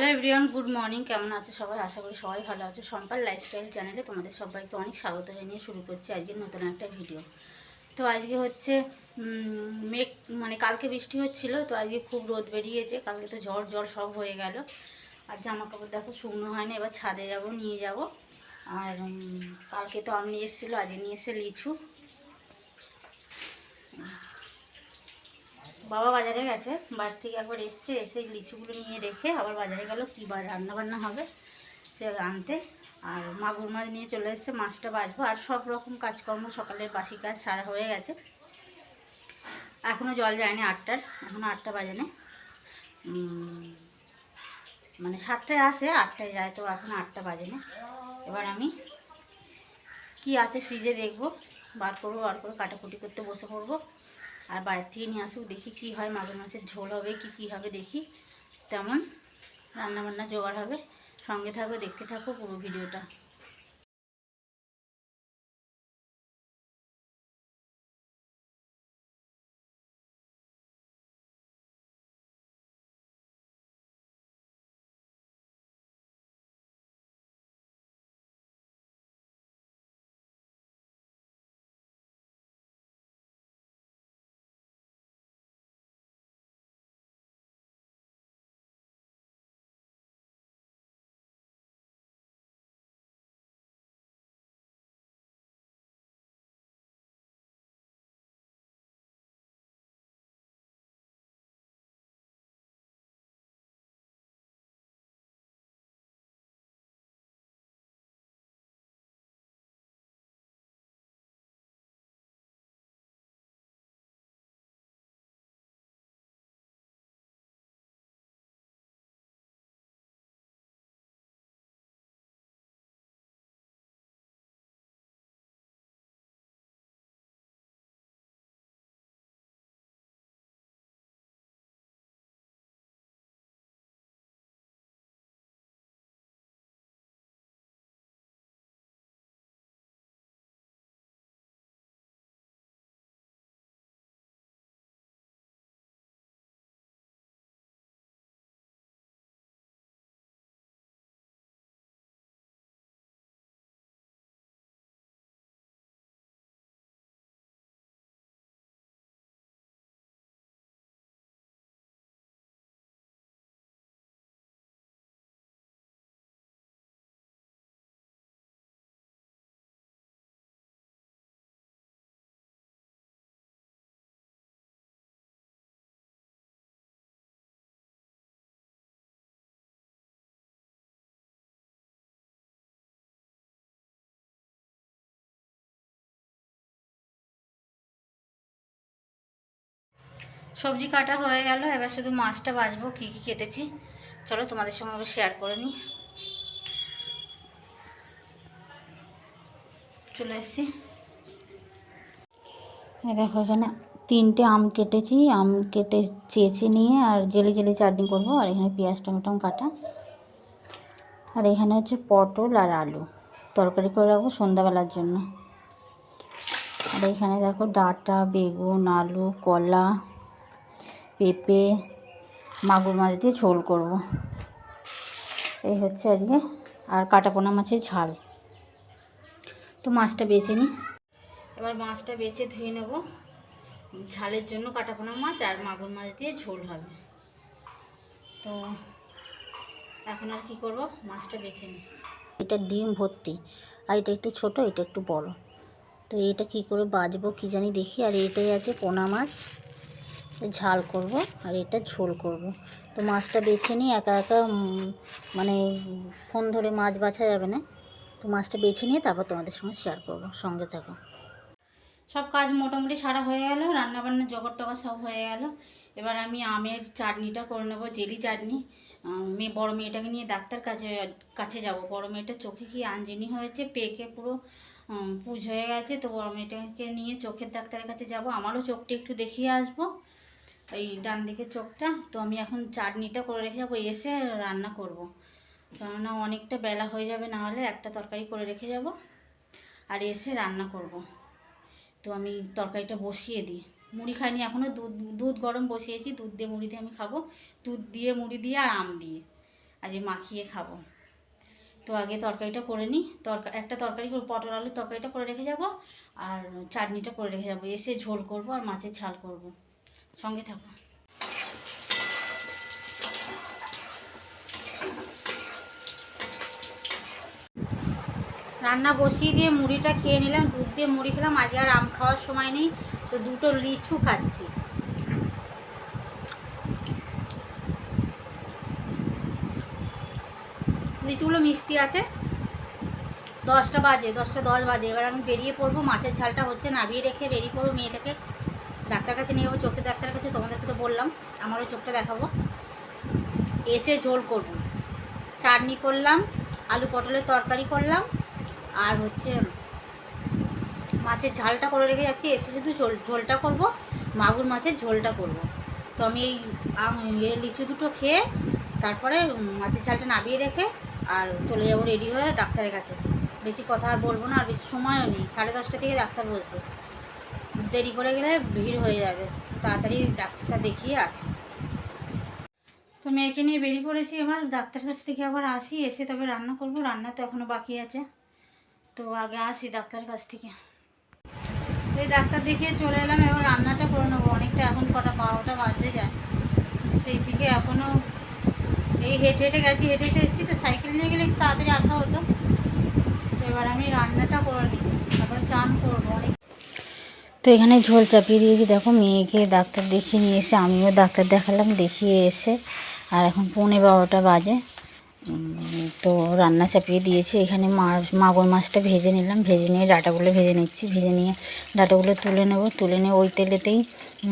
Hello everyone good morning কেমন আছো সবাই? আশা করি সবাই ভালো আছো। সম্পার লাইফস্টাইল চ্যানেলে তোমাদের সবাইকে অনেক স্বাগত জানিয়ে শুরু করছি আজকে নতুন একটা ভিডিও তো আজকে হচ্ছে মেঘ মানে কালকে বৃষ্টি হচ্ছিল, তো আজকে খুব রোদ বেরিয়েছে। কালকে তো ঝড় জল সব হয়ে গেল। আর জামা কাপড় দেখো শুকনো হয়নি, এবার ছাদে যাব, নিয়ে যাব। আর কালকে তো আম নিয়ে এসেছিল, আজকে নিয়ে এসে লিচু। বাবা বাজারে গেছে, বাড়ি থেকে একবার এসছে, এসে লিচুগুলো নিয়ে রেখে আবার বাজারে গেল কী বার রান্না বান্না হবে সে আনতে। আর মাগুর মাছ নিয়ে চলে এসছে, মাছটা বাজবো আর সব রকম কাজকর্ম সকালের বাসি কাজ সারা হয়ে গেছে। এখনও জল যায়নি আটটার এখনও আটটা বাজে না। মানে সাতটায় আসে, আটটায় যায়, তো এখন আটটা বাজে না। এবার আমি কি আছে ফ্রিজে দেখব, বার করব, বার করে কাটাকুটি করতে বসে পড়ব। আর বাইরে থেকে নিয়ে আসুক, দেখি কি হয়, মাগুর মাছের ঝোল হবে কি কি হবে, দেখি। তেমন রান্নাবান্না জোগাড় হবে, সঙ্গে থাকো, দেখতে থাকো পুরো ভিডিওটা। সবজি কাটা হয়ে গেল, এবার শুধু মাছটা বাজবো কী কী কেটেছি। চলো তোমাদের সঙ্গে আবার শেয়ার করে নিই। চলে এসছি। দেখো এখানে তিনটে আম কেটেছি, আম কেটে চেঁচে নিয়ে আর জেলি জেলি চাটনি করব, আর এখানে পেঁয়াজ, টমেটো কাটা। আর এখানে হচ্ছে পটল আর আলু, তরকারি করে রাখব সন্ধ্যাবেলার জন্য। আর এখানে দেখো ডাঁটা, বেগুন, আলু, কলা পেঁপে, মাগুর মাছ দিয়ে ঝোল করব। এই হচ্ছে আজকে। আর কাটাপোনা মাছের ঝাল। তো মাছটা বেছে নিই এবার মাছটা বেছে ধুয়ে নেব। ঝালের জন্য কাটাপোনা মাছ আর মাগুর মাছ দিয়ে ঝোল হবে। তো এখন আর কি করব? মাছটা বেছে নিই এটা ডিম ভর্তি। আর এটা একটু ছোট, এটা একটু বড়। তো এটা কি করে বাজবো কি জানি দেখি। আর এটাই আছে পোনা মাছ। ঝাল করব আর এটা ঝোল করব। তো মাছটা বেছে নিয়ে একা একা মানে ফোন ধরে মাছ বাছা যাবে না। তো মাছটা বেছে নিয়ে তারপর তোমাদের সঙ্গে শেয়ার করব, সঙ্গে থাকো। সব কাজ মোটামুটি সারা হয়ে গেল রান্নাবান্না জগর টগর সব হয়ে গেল। এবার আমি আমের চাটনিটা করে নেব, জেলি চাটনি। মেয়ে, বড়ো মেয়েটাকে নিয়ে ডাক্তার কাছে কাছে যাব। বড় মেয়েটার চোখে কি আঞ্জিনি হয়েছে, পেকে পুরো পুজ হয়ে গেছে। তো বড়ো মেয়েটাকে নিয়ে চোখের ডাক্তারের কাছে যাব। আমারও চোখটা একটু দেখিয়ে আসব। এই ডান দিকের চোখটা, তো আমি এখন চাটনিটা করে রেখে যাব, এসে রান্না করব। কেননা অনেকটা বেলা হয়ে যাবে না হলে একটা তরকারি করে রেখে যাব আর এসে রান্না করব। তো আমি তরকারিটা বসিয়ে দিই। মুড়ি খাইনি এখনও দুধ দুধ গরম বসিয়েছি, দুধ দিয়ে মুড়ি দিয়ে আমি খাব। দুধ দিয়ে মুড়ি দিয়ে আর আম দিয়ে আজ মাখিয়ে খাব। তো আগে তরকারিটা করে নিই তরকারি একটা তরকারি করে, পটল আলুর তরকারিটা করে রেখে যাব আর চাটনিটা করে রেখে যাব। এসে ঝোল করব আর মাছের ঝাল করব। সঙ্গে থাকো। রান্না বসিয়ে দিয়ে মুড়িটা খেয়ে নিলাম, দুধ দিয়ে মুড়ি খেলাম আজকে আর আম খাওয়ার সময় নেই, তো দুটো লিচু খাচ্ছি। লিচুগুলো মিষ্টি আছে। দশটা বাজে, দশটা দশ বাজে, এবার আমি বেরিয়ে পড়ব, মাছের ঝালটা হচ্ছে নামিয়ে রেখে বেরিয়ে পড়ব মেয়েটাকে। ডাক্তার কাছে নিয়ে যাব, চোখের ডাক্তারের কাছে, তোমাদেরকে তো বললাম, আমারও চোখটা দেখাবো। এসে ঝোল করব। চাটনি করলাম, আলু পটলের তরকারি করলাম, আর হচ্ছে মাছের ঝালটা করে রেখে যাচ্ছি। এসে শুধু ঝোল, ঝোলটা করব, মাগুর মাছের ঝোলটা করব। তো আমি এই লিচু দুটো খেয়ে, তারপরে মাছের ঝালটা নামিয়ে রেখে, আর চলে যাব রেডি হয়ে ডাক্তারের কাছে। বেশি কথা আর বলব না, আর বেশি সময়ও নেই। সাড়ে দশটা থেকে ডাক্তার বসবে। দেরি করে গেলে ভিড় হয়ে যাবে। তাড়াতাড়ি ডাক্তারটা দেখিয়ে আসি। তো মেয়েকে নিয়ে বেরিয়ে পড়েছি এবার ডাক্তার কাছ থেকে আবার আসি, এসে তবে রান্না করব। রান্না তো এখনও বাকি আছে। তো আগে আসি ডাক্তার কাছ থেকে। এই ডাক্তার দেখিয়ে চলে এলাম, এবার রান্নাটা করে নেব। অনেকটা এখন কটা বারোটা বাজতে যায়। সেই থেকে এখনও এই হেঁটে হেঁটে গেছি, হেঁটে হেঁটে এসেছি। তো সাইকেল নিয়ে গেলে একটু তাড়াতাড়ি আসা হতো। তো এবার আমি রান্নাটা করে নিই। তারপরে চান করব। অনেক তো এখানে ঝোল চাপিয়ে দিয়েছি। দেখো মেয়েকে ডাক্তার দেখিয়ে নিয়ে এসে, আমিও ডাক্তার দেখালাম, দেখিয়ে এসে। আর এখন পৌনে বারোটা বাজে। তো রান্না চাপিয়ে দিয়েছি। এখানে মাছ, মাগুর মাছটা ভেজে নিলাম। ভেজে নিয়ে ডাটাগুলো ভেজে নিচ্ছি। ভেজে নিয়ে ডাটাগুলো তুলে নেব। তুলে নিয়ে ওই তেলেতেই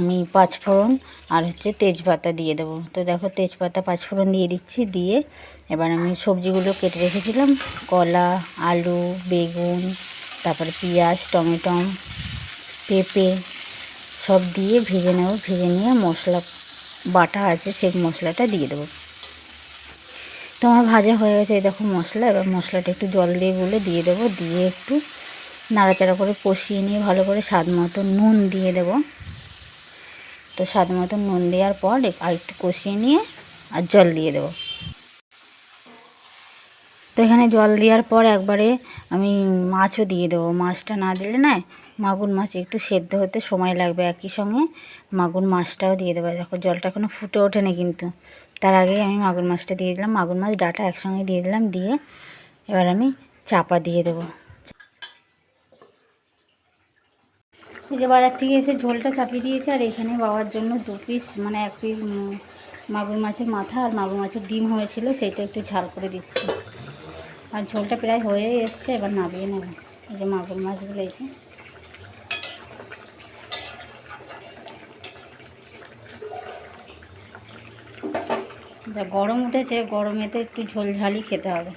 আমি পাঁচফোড়ন আর হচ্ছে তেজপাতা দিয়ে দেবো। তো দেখো তেজপাতা, পাঁচফোড়ন দিয়ে দিচ্ছি। দিয়ে এবার আমি সবজিগুলো কেটে রেখেছিলাম। কলা, আলু, বেগুন, তারপরে পেঁয়াজ, টমেটো পেঁপে সব দিয়ে ভেজে নেব, ভেজে নিয়ে মশলা, বাটা আছে সেই মশলাটা দিয়ে দেবো। তো আমার ভাজা হয়ে গেছে, এই দেখো মশলা, এবার মশলাটা একটু জল দিয়ে গুলে দিয়ে দেবো, দিয়ে একটু নাড়াচাড়া করে কষিয়ে নিয়ে ভালো করে স্বাদ মতো নুন দিয়ে দেবো। তো স্বাদ মতো নুন দেওয়ার পর আর একটু কষিয়ে নিয়ে আর জল দিয়ে দেবো। তো এখানে জল দেওয়ার পর একবারে আমি মাছও দিয়ে দেবো। মাছটা না দিলে না মাগুর মাছ একটু সেদ্ধ হতে সময় লাগবে। একই সঙ্গে মাগুর মাছটাও দিয়ে দেবো। দেখো জলটা এখনও ফুটে ওঠেনি কিন্তু। তার আগেই আমি মাগুর মাছটা দিয়ে দিলাম। মাগুর মাছ ডাটা একসঙ্গে দিয়ে দিলাম। দিয়ে এবার আমি চাপা দিয়ে দেবো। এই যে বাজার থেকে এসে ঝোলটা চাপিয়ে দিয়েছে। আর এখানে বাবার জন্য দু পিস মানে এক পিস মাগুর মাছের মাথা আর মাগুর মাছের ডিম হয়েছিল। সেটা একটু ঝাল করে দিচ্ছি। আর ঝোলটা প্রায় হয়ে এসছে, এবার নামিয়ে নেব। এই যে মাগুর মাছগুলো এই যা। গরম উঠেছে গরমে তো একটু ঝোল ঝালই খেতে হবে।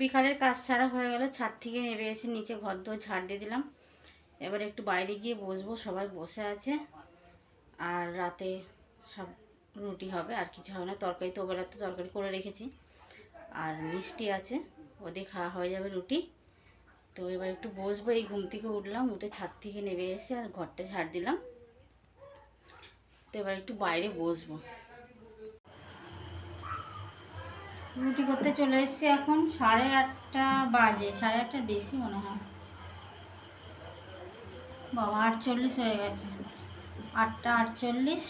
বিকালের কাজ সারা হয়ে গেল, ছাদ থেকে নেমে এসে নিচে ঘর দোর ঝাড় দিয়ে দিলাম। এবার একটু বাইরে গিয়ে বসবো, সবাই বসে আছে। আর রাতে সব রুটি হবে, আর কিছু হবে না। তরকারি তো ওবেলার তো তরকারি করে রেখেছি। আর মিষ্টি আছে, ওদের খাওয়া হয়ে যাবে রুটি। তো এবার একটু বসবো, এই ঘুম থেকে উঠলাম, উঠে ছাদ থেকে নেমে এসে আর ঘরটা ঝাড় দিলাম। তো এবার একটু বাইরে বসবো। রুটি করতে চলে এসেছি এখন সাড়ে আটটা বাজে, সাড়ে আটটার বেশি মনে হয়। বাবা, আটচল্লিশ হয়ে গেছে। আটটা আটচল্লিশ।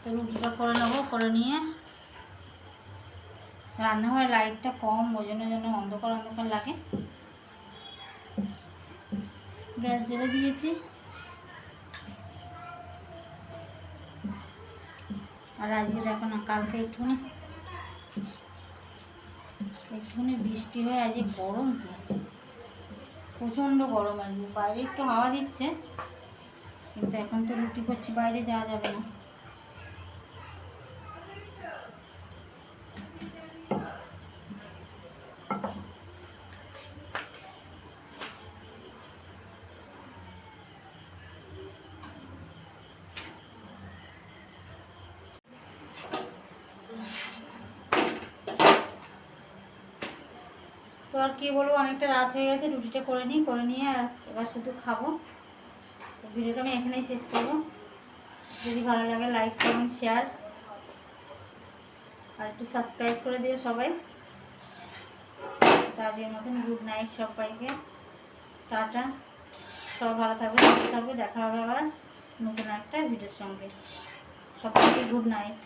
তো রুটিটা করে নেব, করে নিয়ে রান্নাঘরে লাইটটা কম, ওই জন্য অন্ধকার অন্ধকার লাগে। গ্যাস জ্বেলে দিয়েছি। আর আজকে দেখো না, কালকে একটুখানি একটুখানি বৃষ্টি হয়ে আজকে গরম কি? প্রচণ্ড গরম আজকে বাইরে একটু হাওয়া দিচ্ছে, কিন্তু এখন তো রুটি করছি, বাইরে যাওয়া যাবে না। আর কি বলব, অনেকটা রাত হয়ে গেছে, রুটিটা করে নিই, করে নিয়ে আর এবার শুধু খাব। ভিডিওটা আমি এখানেই শেষ করব। যদি ভালো লাগে লাইক কমেন্ট শেয়ার আর একটু সাবস্ক্রাইব করে দিও সবাই। তো আজকের মতন গুড নাইট সবাইকে। টাটা। সব ভালো থাকবে সুস্থ থাকবে দেখা হবে আবার নতুন একটা ভিডিওর সঙ্গে। সবাইকে গুড নাইট